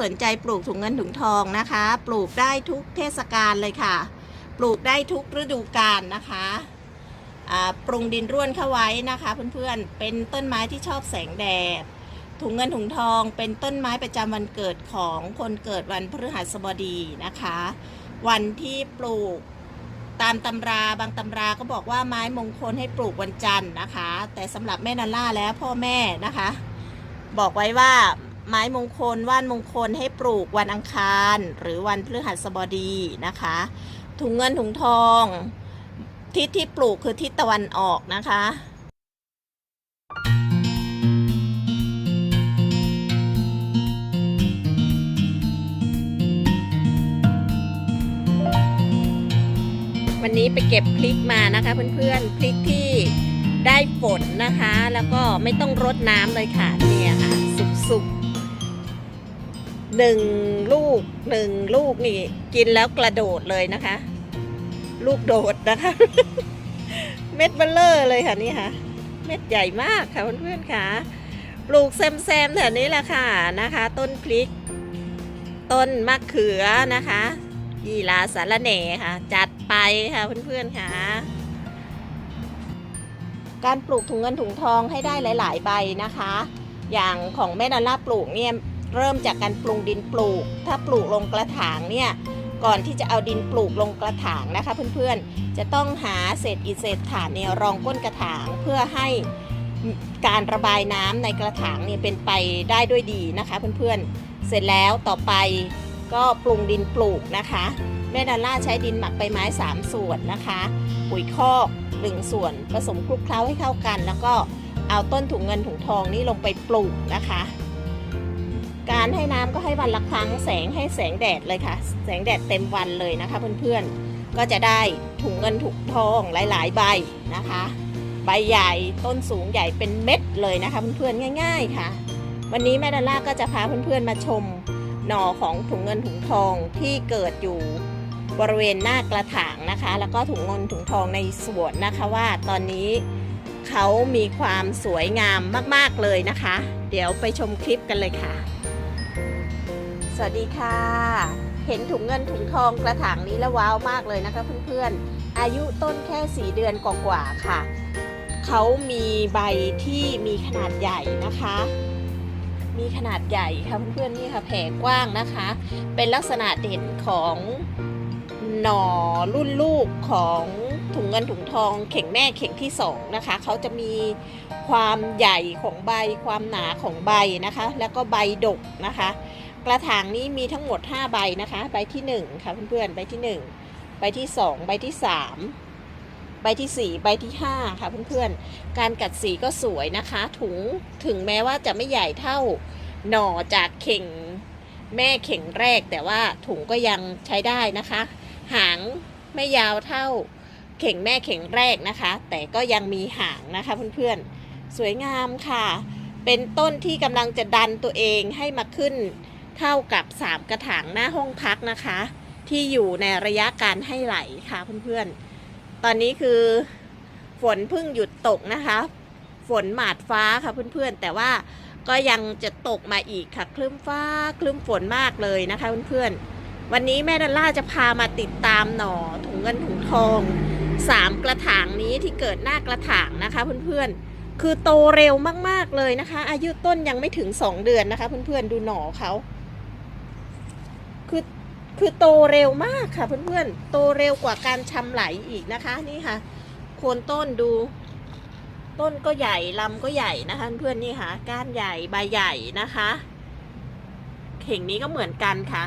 สนใจปลูกถุงเงินถุงทองนะคะ ปลูกได้ทุกเทศกาลเลยค่ะ ปลูกได้ทุกฤดูกาลนะคะปรุงดินร่วนเข้าไว้นะคะเพื่อนๆ เป็นต้นไม้ที่ชอบแสงแดด ถุงเงินถุงทองเป็นต้นไม้ประจำวันเกิดของคนเกิดวันพฤหัสบดีนะคะ วันที่ปลูกตามตำราบางตำราก็บอกว่าไม้มงคลให้ปลูกวันจันทร์นะคะ แต่สำหรับแม่นันล่าแล้วพ่อแม่นะคะ บอกไว้ว่า ไม้มงคลว่านมงคลให้ปลูกวันอังคาร หรือวันพฤหัสบดีนะคะ ถุงเงินถุงทอง ทิศที่ปลูกคือทิศตะวันออกนะคะวันนี้ไปเก็บพริกมานะคะเพื่อนๆพริกที่ได้ฝนนะคะ แล้วก็ไม่ต้องรดน้ำเลยค่ะเนี่ยค่ะ สุกๆ หนึ่งลูกหนึ่งลูกนี่ กินแล้วกระโดดเลยนะคะ ลูกโดดนะคะ เม็ดเบลเลอร์เลยค่ะนี่ค่ะ เม็ดใหญ่มากค่ะเพื่อนๆค่ะปลูกแซมๆแถวนี้แหละค่ะนะคะ ต้นพริก ต้นมะเขือนะคะยีลาสารแหน่ค่ะ จัดไปค่ะเพื่อนๆค่ะ การปลูกถุงเงินถุงทองให้ได้หลาย ๆ ใบนะคะ อย่างของแม่นาล่าปลูกเนี่ย เริ่มจากการปรุงดินปลูก ถ้าปลูกลงกระถางเนี่ยก่อนที่จะเอาดินปลูกลงกระถางนะคะ เพื่อนๆ จะต้องหาเศษอิฐเศษถ่านเนี่ยรองก้นกระถางเพื่อให้การระบายน้ำในกระถางเนี่ยเป็นไปได้ด้วยดีนะคะ เพื่อนๆ เสร็จแล้วต่อไปก็ปรุงดินปลูกนะคะแม่ดาล่าใช้ดินหมักใบไม้ 3 ส่วนนะคะ ปุ๋ยคอกหนึ่งส่วนผสมคลุกเคล้าให้เข้ากัน แล้วก็เอาต้นถุงเงินถุงทองนี่ลงไปปลูกนะคะ การให้น้ำก็ให้วันละครั้ง แสงให้แสงแดดเลยค่ะ แสงแดดเต็มวันเลยนะคะเพื่อนๆ ก็จะได้ถุงเงินถุงทองหลาย ๆ ใบนะคะ ใบใหญ่ต้นสูงใหญ่เป็นเม็ดเลยนะคะเพื่อนๆง่าย ๆค่ะ วันนี้แม่ดาล่าก็จะพาเพื่อนๆมาชมหน่อของถุงเงินถุงทองที่เกิดอยู่บริเวณหน้ากระถางนะคะ แล้วก็ถุงเงินถุงทองในสวนนะคะว่าตอนนี้เขามีความสวยงามมาก ๆ เลยนะคะ เดี๋ยวไปชมคลิปกันเลยค่ะ สวัสดีค่ะ เห็นถุงเงินถุงทองกระถางนี้แล้วว้าวมากเลยนะคะเพื่อนๆ อายุต้นแค่4เดือนกว่าๆค่ะ เขามีใบที่มีขนาดใหญ่นะคะ มีขนาดใหญ่ค่ะเพื่อนๆนี่ค่ะแผ่กว้างนะคะ เป็นลักษณะเด่นของหน่อรุ่นลูกของถุงเงินถุงทองเข่งแม่เข่งที่สองนะคะ เขาจะมีความใหญ่ของใบความหนาของใบนะคะ แล้วก็ใบดกนะคะ กระถางนี้มีทั้งหมด 5 ใบนะคะ ใบที่ 1 ค่ะเพื่อนๆ ใบที่ 1 ใบที่ 2 ใบที่ 3 ใบที่ 4 ใบที่ 5 ค่ะเพื่อนๆ การกัดสีก็สวยนะคะ ถุงถึงแม้ว่าจะไม่ใหญ่เท่าหน่อจากเข่งแม่เข่งแรก แต่ว่าถุงก็ยังใช้ได้นะคะ หางไม่ยาวเท่าเข่งแม่เข่งแรกนะคะ แต่ก็ยังมีหางนะคะเพื่อนๆ สวยงามค่ะ เป็นต้นที่กำลังจะดันตัวเองให้มาขึ้น เท่ากับ 3 กระถางหน้าห้องพักนะคะ ที่อยู่ในระยะการให้ไหลค่ะเพื่อนๆ ตอนนี้คือฝนเพิ่งหยุดตกนะคะ ฝนหมาดฟ้าค่ะเพื่อนๆ แต่ว่าก็ยังจะตกมาอีกค่ะ คลึ้มฟ้าคลึ้มฝนมากเลยนะคะเพื่อนๆ วันนี้แม่ดัลล่าจะพามาติดตามหน่อถุงเงินถุงทองสามกระถางนี้ที่เกิดหน้ากระถางนะคะเพื่อนๆ คือโตเร็วมากๆเลยนะคะ อายุต้นยังไม่ถึง 2 เดือนนะคะเพื่อนๆ ดูหน่อเขา คือโตเร็วมากค่ะเพื่อนๆ โตเร็วกว่าการชำไหลอีกนะคะนี่ค่ะ โคนต้นดู ต้นก็ใหญ่ลำก็ใหญ่นะคะ เพื่อนๆนี่ค่ะ ก้านใหญ่ใบใหญ่นะคะ เข่งนี้ก็เหมือนกันค่ะ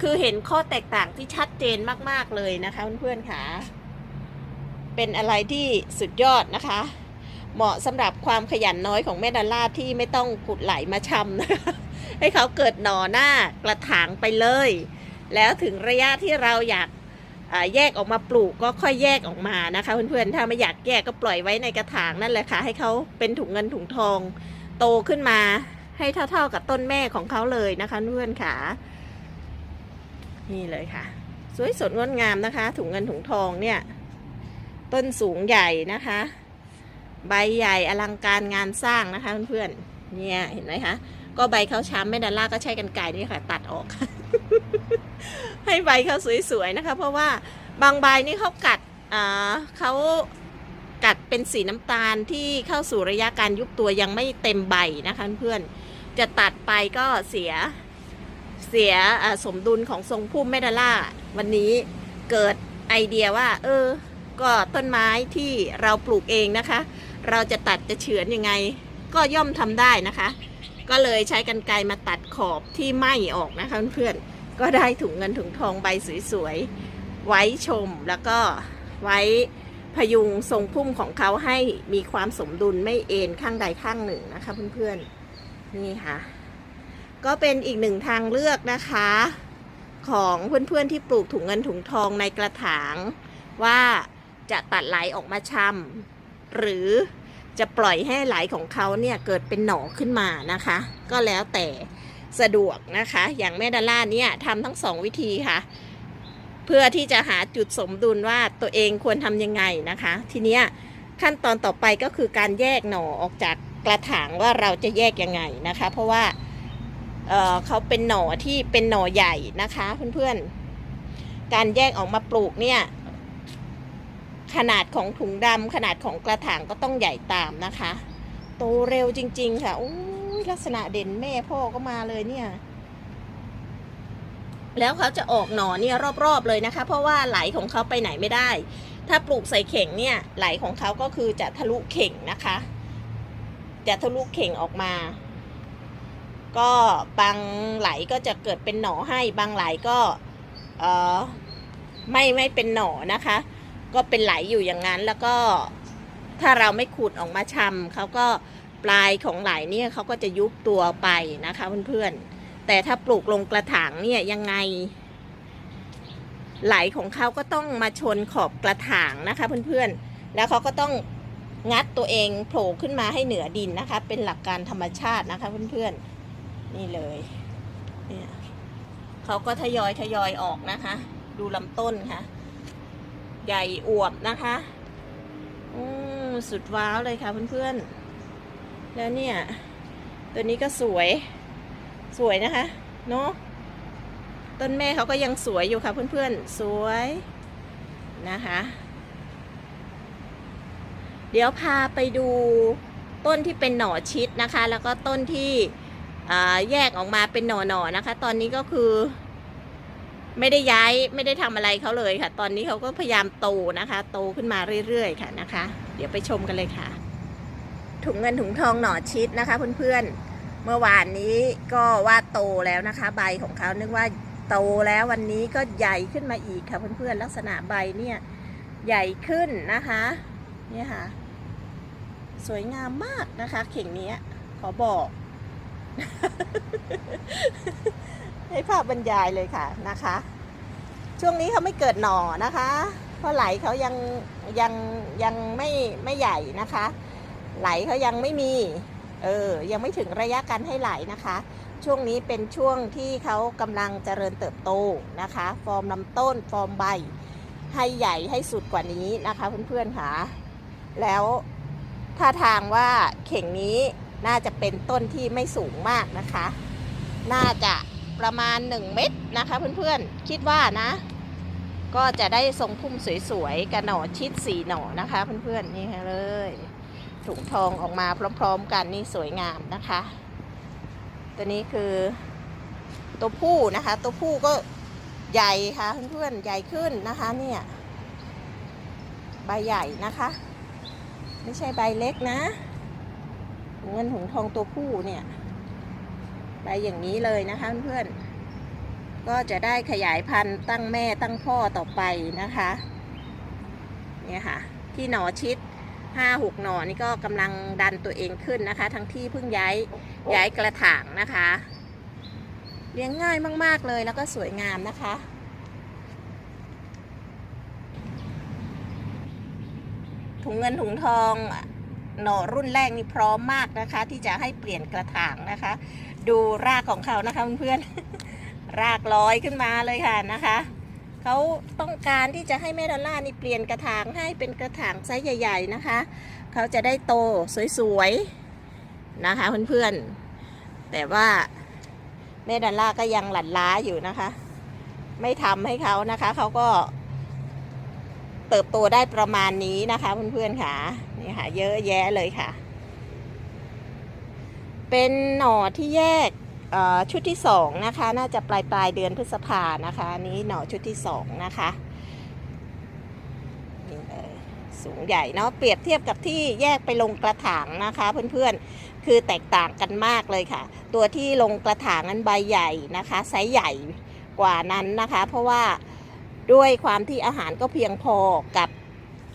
คือเห็นข้อแตกต่างที่ชัดเจนมากๆเลยนะคะ เพื่อนๆค่ะ เป็นอะไรที่สุดยอดนะคะ เหมาะสำหรับความขยันน้อยของแม่ดาล่าที่ไม่ต้องขุดไหลมาชำนะคะให้เขาเกิดหน่อหน้ากระถางไปเลย แล้วถึงระยะที่เราอยากแยกออกมาปลูกก็ค่อยแยกออกมานะคะ เพื่อนๆ ถ้าไม่อยากแยกก็ปล่อยไว้ในกระถางนั่นแหละค่ะให้เขาเป็นถุงเงินถุงทอง โตขึ้นมาให้เท่าๆกับต้นแม่ของเขาเลยนะคะเพื่อนค่ะนี่เลยค่ะ สวยสดงดงามนะคะ ถุงเงินถุงทองเนี่ย ต้นสูงใหญ่นะคะ ใบใหญ่อลังการงานสร้างนะคะเพื่อนๆเนี่ยเห็นไหมคะ ก็ใบเขาช้ำแม่ดอลล่าก็ใช้กันไกรนี่ค่ะ ตัดออก ให้ใบเขาสวยๆนะคะ เพราะว่าบางใบนี่เขากัดเขากัดเป็นสีน้ำตาลที่เข้าสู่ระยะการยุบตัวยังไม่เต็มใบนะคะเพื่อนจะตัดไปก็เสียเสียสมดุลของทรงพุ่มแม่ดอลล่า วันนี้เกิดไอเดียว่า เออ ก็ต้นไม้ที่เราปลูกเองนะคะ เราจะตัดจะเฉือนยังไง ก็ย่อมทำได้นะคะ ก็เลยใช้กันไกรมาตัดขอบที่ไหม้ออกนะคะเพื่อนๆก็ได้ถุงเงินถุงทองใบสวยๆไว้ชมแล้วก็ไว้พยุงทรงพุ่มของเขาให้มีความสมดุลไม่เอ็นข้างใดข้างหนึ่งนะคะเพื่อนๆนี่ค่ะ ก็เป็นอีกหนึ่งทางเลือกนะคะ ของเพื่อนๆที่ปลูกถุงเงินถุงทองในกระถาง ว่าจะตัดไหลออกมาชำหรือ จะปล่อยให้ไหลของเขาเนี่ยเกิดเป็นหนอขึ้นมานะคะ ก็แล้วแต่สะดวกนะคะ อย่างแม่ดาล่าเนี่ยทำทั้งสองวิธีค่ะ เพื่อที่จะหาจุดสมดุลว่าตัวเองควรทำยังไงนะคะ ทีเนี้ยขั้นตอนต่อไปก็คือการแยกหน่อออกจากกระถางว่าเราจะแยกยังไงนะคะ เพราะว่าเเขาเป็นหน่อที่เป็นหน่อใหญ่นะคะเพื่อนๆการแยกออกมาปลูกเนี่ย ขนาดของถุงดำขนาดของกระถางก็ต้องใหญ่ตามนะคะ โตเร็วจริง ๆ ค่ะอู้ยลักษณะเด่นแม่พ่อก็มาเลยเนี่ย แล้วเขาจะออกหน่อเนี่ยรอบๆเลยนะคะ เพราะว่าไหลของเขาไปไหนไม่ได้ ถ้าปลูกใส่เข่งเนี่ยไหลของเขาก็คือจะทะลุเข่งนะคะ จะทะลุเข่งออกมา ก็บางไหลก็จะเกิดเป็นหน่อให้บางไหลก็เออไม่ไม่เป็นหน่อนะคะ ก็เป็นไหลอยู่อย่างนั้นแล้วก็ถ้าเราไม่ขุดออกมาชำเขาก็ปลายของไหลเนี่ยเขาก็จะยุบตัวไปนะคะเพื่อนๆแต่ถ้าปลูกลงกระถางเนี่ยยังไง ไหลของเขาก็ต้องมาชนขอบกระถางนะคะเพื่อนๆแล้วเขาก็ต้องงัดตัวเองโผล่ขึ้นมาให้เหนือดินนะคะ เป็นหลักการธรรมชาตินะคะเพื่อนๆนี่เลยเนี่ยเขาก็ทยอยทยอยออกนะคะ ดูลำต้นค่ะ ใหญ่อวบนะคะอืมสุดว้าวเลยค่ะเพื่อนๆ แล้วเนี่ย ตัวนี้ก็สวยสวยนะคะ เนาะต้นแม่เขาก็ยังสวยอยู่ค่ะเพื่อนๆ สวยนะคะ เดี๋ยวพาไปดูต้นที่เป็นหน่อชิดนะคะ แล้วก็ต้นที่แยกออกมาเป็นหน่อๆนะคะ ตอนนี้ก็คือ ไม่ได้ย้ายไม่ได้ทำอะไรเขาเลยค่ะ ตอนนี้เขาก็พยายามโตนะคะ โตขึ้นมาเรื่อยๆค่ะนะคะ เดี๋ยวไปชมกันเลยค่ะ ถุงเงินถุงทองหน่อชิดนะคะ เพื่อนๆเมื่อวานนี้ก็ว่าโตแล้วนะคะ ใบของเขานึกว่าโตแล้ววันนี้ก็ใหญ่ขึ้นมาอีกค่ะเพื่อนๆลักษณะใบเนี่ยใหญ่ขึ้นนะคะเนี่ยค่ะ สวยงามมากนะคะ เข่งนี้ขอบอก ให้ภาพบรรยายเลยค่ะนะคะ ช่วงนี้เขาไม่เกิดหน่อนะคะ เพราะไหลเขายังยังยังไม่ไม่ใหญ่นะคะ ไหลเขายังไม่มีเออยังไม่ถึงระยะการให้ไหลนะคะ ช่วงนี้เป็นช่วงที่เขากำลังเจริญเติบโตนะคะ ฟอร์มลำต้นฟอร์มใบ ให้ใหญ่ให้สุดกว่านี้นะคะ เพื่อนๆค่ะแล้วท่าทางว่าเข่งนี้น่าจะเป็นต้นที่ไม่สูงมากนะคะ น่าจะ ประมาณ 1 เม็ดนะคะเพื่อนๆ คิดว่านะ ก็จะได้ทรงพุ่มสวยๆกระหน่อชิดสีหน่อนะคะเพื่อนๆนี่ค่ะเลยถุงทองออกมาพร้อมๆกันนี่สวยงามนะคะ ตัวนี้คือตัวผู้นะคะ ตัวผู้ก็ใหญ่ค่ะเพื่อนๆใหญ่ขึ้นนะคะเนี่ยใบใหญ่นะคะ ไม่ใช่ใบเล็กนะเงินถุงทองตัวผู้เนี่ย ใบอย่างนี้เลยนะคะเพื่อนๆ ก็จะได้ขยายพันธุ์ตั้งแม่ตั้งพ่อต่อไปนะคะ เนี่ยค่ะ ที่หนอชิดห้าหกหนอนี่ก็กำลังดันตัวเองขึ้นนะคะ ทั้งที่เพิ่งย้ายย้ายกระถางนะคะ เลี้ยงง่ายมากๆเลยแล้วก็สวยงามนะคะถุงเงินถุงทองหน่อรุ่นแรกนี่พร้อมมากนะคะ ที่จะให้เปลี่ยนกระถางนะคะ ดูรากของเขานะคะเพื่อนๆ รากลอยขึ้นมาเลยค่ะนะคะเขาต้องการที่จะให้แม่ดอลล่านี่เปลี่ยนกระถางให้เป็นกระถางไซส์ใหญ่ ๆนะคะ เขาจะได้โตสวยๆนะคะเพื่อนๆ แต่ว่าแม่ดันล่าก็ยังหลั่นล้าอยู่นะคะ ไม่ทำให้เขานะคะเขาก็เติบโตได้ประมาณนี้นะคะเพื่อนๆค่ะนี่ค่ะเยอะแยะเลยค่ะ เป็นหน่อที่แยกชุดที่สองนะคะ น่าจะปลายปลายเดือนพฤษภานะคะนนี้หน่อชุดที่สองนะคะนี่เลยสูงใหญ่เนาะเปรียบเทียบกับที่แยกไปลงกระถางนะคะเพื่อนๆคือแตกต่างกันมากเลยค่ะ ตัวที่ลงกระถางนั้นใบใหญ่นะคะไซส์ใหญ่กว่านั้นนะคะ เพราะว่าด้วยความที่อาหารก็เพียงพอกับ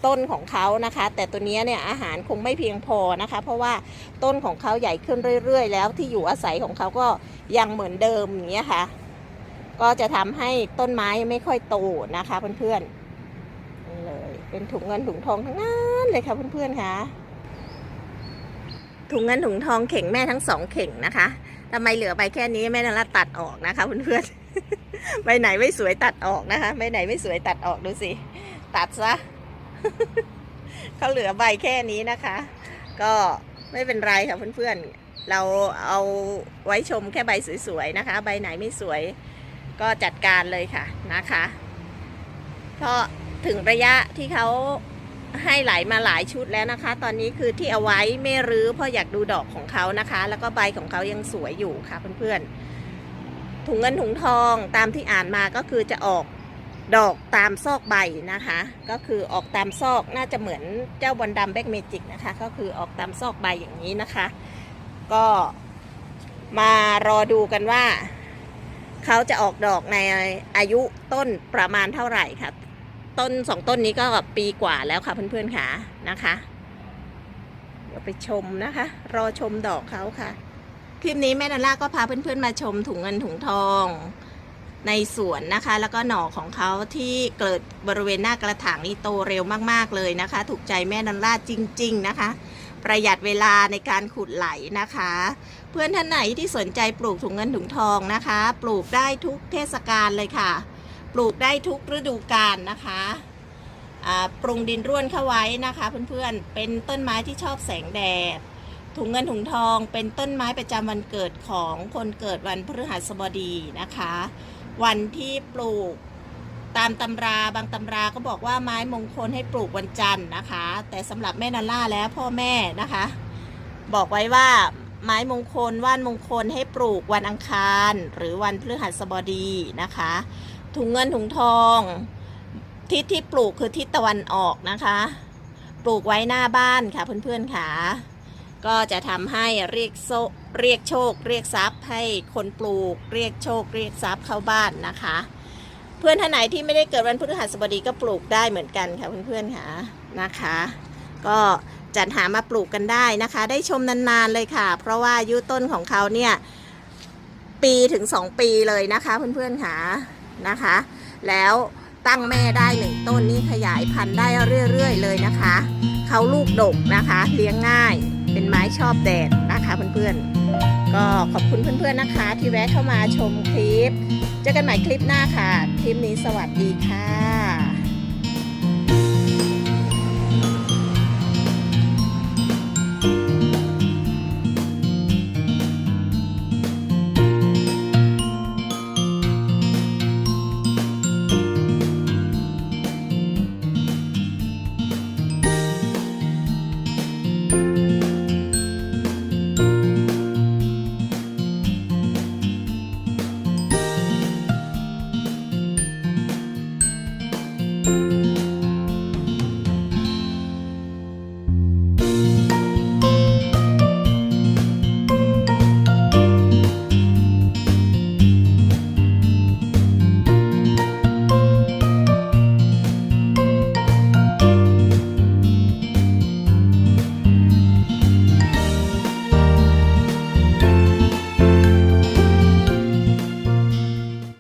ต้นของเขานะคะ แต่ตัวนี้เนี่ยอาหารคงไม่เพียงพอนะคะ เพราะว่าต้นของเขาใหญ่ขึ้นเรื่อย ๆ แล้วที่อยู่อาศัยของเขาก็ยังเหมือนเดิมอย่างเงี้ยค่ะ ก็จะทำให้ต้นไม้ไม่ค่อยโตนะคะเพื่อนๆนี่เลยเป็นถุงเงินถุงทองทั้งนั้นเลยค่ะเพื่อนๆค่ะถุงเงินถุงทองเข่งแม่ทั้งสองเข่งนะคะทำไมเหลือใบแค่นี้แม่นราตัดออกนะคะเพื่อนๆใบไหนไม่สวยตัดออกนะคะใบไหนไม่สวยตัดออกดูสิ ตัดซะ เขาเหลือใบแค่นี้นะคะ ก็ไม่เป็นไรค่ะเพื่อนๆ เราเอาไว้ชมแค่ใบสวยๆนะคะ ใบไหนไม่สวยก็จัดการเลยค่ะนะคะเพราะถึงระยะที่เขาให้ไหลมาหลายชุดแล้วนะคะ ตอนนี้คือที่เอาไว้ไม่รื้อเพราะอยากดูดอกของเขานะคะ แล้วก็ใบของเขายังสวยอยู่ค่ะเพื่อนๆถุงเงินถุงทองตามที่อ่านมาก็คือจะออก ดอกตามซอกใบนะคะ ก็คือออกตามซอกน่าจะเหมือนเจ้าบอลดำแบ็กเมจิกนะคะ ก็คือออกตามซอกใบอย่างนี้นะคะ ก็มารอดูกันว่า เขาจะออกดอกในอายุต้นประมาณเท่าไหร่ค่ะ ต้นสองต้นนี้ก็ปีกว่าแล้วค่ะเพื่อนๆค่ะนะคะเดี๋ยวไปชมนะคะ รอชมดอกเขาค่ะ คลิปนี้แม่นันล่าก็พาเพื่อนๆมาชมถุงเงินถุงทอง ในสวนนะคะ แล้วก็หน่อของเขาที่เกิดบริเวณหน้ากระถางนี่โตเร็วมากๆเลยนะคะ ถูกใจแม่นันล่าจริง ๆ นะคะ ประหยัดเวลาในการขุดไหลนะคะ เพื่อนท่านไหนที่สนใจปลูกถุงเงินถุงทองนะคะ ปลูกได้ทุกเทศกาลเลยค่ะ ปลูกได้ทุกฤดูกาลนะคะปรุงดินร่วนเข้าไว้นะคะ เพื่อนๆ เป็นต้นไม้ที่ชอบแสงแดด ถุงเงินถุงทองเป็นต้นไม้ประจำวันเกิดของคนเกิดวันพฤหัสบดีนะคะ วันที่ปลูกตามตำราบางตำราก็บอกว่าไม้มงคลให้ปลูกวันจันทร์นะคะ แต่สำหรับแม่นาล่าแล้วพ่อแม่นะคะ บอกไว้ว่าไม้มงคลว่านมงคลให้ปลูกวันอังคาร หรือวันพฤหัสบดีนะคะ ถุงเงินถุงทองทิศที่ปลูกคือทิศตะวันออกนะคะ ปลูกไว้หน้าบ้านค่ะเพื่อนๆค่ะ ก็จะทำให้เรียกโซเรียกโชค เรียกทรัพย์ ให้คนปลูก เรียกโชค เรียกทรัพย์เข้าบ้านนะคะ เพื่อนท่านไหนที่ไม่ได้เกิดวันพฤหัสบดีก็ปลูกได้เหมือนกันค่ะเพื่อนๆค่ะนะคะ ก็จัดหามาปลูกกันได้นะคะ ได้ชมนานๆเลยค่ะ เพราะว่ายุต้นของเขาเนี่ยปีถึง 2 ปีเลยนะคะเพื่อนๆค่ะนะคะ แล้วตั้งแม่ได้หนึ่งต้นนี่ขยายพันธุ์ได้เรื่อยๆเลยนะคะ เขาลูกดกนะคะ เลี้ยงง่าย เป็นไม้ชอบแดดนะคะเพื่อนๆ ก็ขอบคุณเพื่อนๆนะคะ ที่แวะเข้ามาชมคลิป เจอกันใหม่คลิปหน้าค่ะ คลิปนี้สวัสดีค่ะ